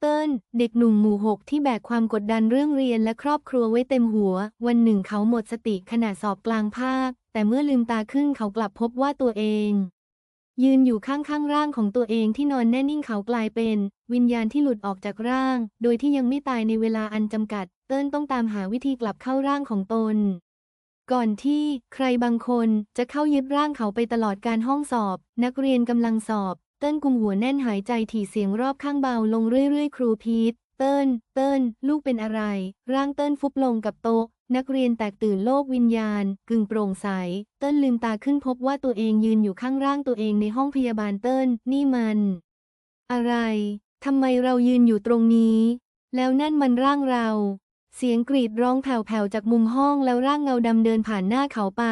เติ้ลเด็กหนุ่มหมู่หกที่แบกความกดดันเรื่องเรียนและครอบครัวไว้เต็มหัว วันหนึ่งเขาหมดสติขณะสอบกลางภาค แต่เมื่อลืมตาขึ้นเขากลับพบว่าตัวเอง ยืนอยู่ข้างๆร่างของตัวเองที่นอนแน่นิ่งเขากลายเป็น วิญญาณที่หลุดออกจากร่าง โดยที่ยังไม่ตายในเวลาอันจำกัด เติ้ลต้องตามหาวิธีกลับเข้าร่างของตน ก่อนที่ใครบางคนจะเข้ายึดร่างเขาไปตลอดการห้องสอบ นักเรียนกำลังสอบ เติ้ลกุมหัวแน่นหายใจถี่เสียงรอบข้างเบาลงเรื่อยๆ ครูพีทเติ้ลเติ้ลลูกเป็นอะไร ร่างเติ้ลฟุบลงกับโต๊ะ นักเรียนแตกตื่นโลกวิญญาณ กึ่งโปร่งใส เติ้ลลืมตาขึ้นพบว่าตัวเองยืนอยู่ข้างร่างตัวเองในห้องพยาบาลเติ้ลนี่มัน อะไร ทำไมเรายืนอยู่ตรงนี้ แล้วนั่นมันร่างเรา เสียงกรีดร้องแผ่วๆจากมุมห้องแล้วร่างเงาดำเดินผ่านหน้าเขาไป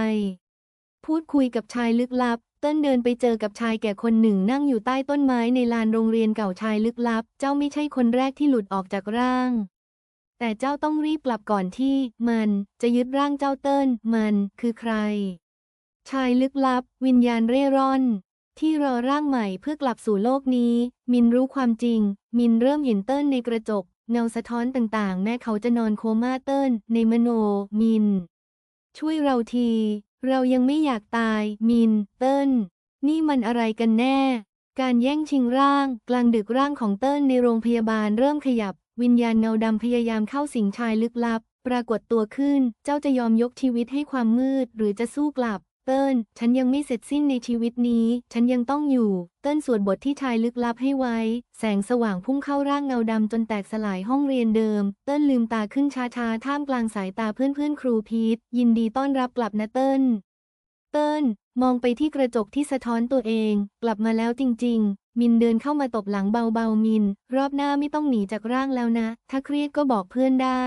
พูดคุยกับชายลึกลับ ติ้ลเดินไปเจอกับชายแก่คนหนึ่งนั่งอยู่ใต้ต้นไม้ในลานโรงเรียนเก่าชายลึกลับ เจ้าไม่ใช่คนแรกที่หลุดออกจากร่าง แต่เจ้าต้องรีบกลับก่อนที่มันจะยึดร่างเจ้าเติ้ลมันคือใคร ชายลึกลับ วิญญาณเร่ร่อนที่รอร่างใหม่เพื่อกลับสู่โลกนี้ มินรู้ความจริง มินเริ่มเห็นเติ้ลในกระจก เงาสะท้อนต่างๆ แม้เขาจะนอนโคม่าเติ้ลในมโน มิน ช่วยเราที เรายังไม่อยากตาย มิน เติ้ลนี่มันอะไรกันแน่ การแย่งชิงร่าง กลางดึกร่างของเติ้ลในโรงพยาบาลเริ่มขยับ วิญญาณเงาดำพยายามเข้าสิงชายลึกลับ ปรากฏตัวขึ้น เจ้าจะยอมยกชีวิตให้ความมืด หรือจะสู้กลับ เติ้ลฉันยังไม่เสร็จสิ้นในชีวิตนี้ ฉันยังต้องอยู่ เติ้ลสวดบทที่ชายลึกลับให้ไว้ แสงสว่างพุ่งเข้าร่างเงาดำจนแตกสลายห้องเรียนเดิม เติ้ลลืมตาขึ้นช้าๆ ท่ามกลางสายตาเพื่อนๆ ครูพีท ยินดีต้อนรับกลับนะเติ้ลเติ้ลมองไปที่กระจกที่สะท้อนตัวเอง กลับมาแล้วจริง ๆ มินเดินเข้ามาตบหลังเบาๆ มิน รอบหน้าไม่ต้องหนีจากร่างแล้วนะ ถ้าเครียดก็บอกเพื่อนได้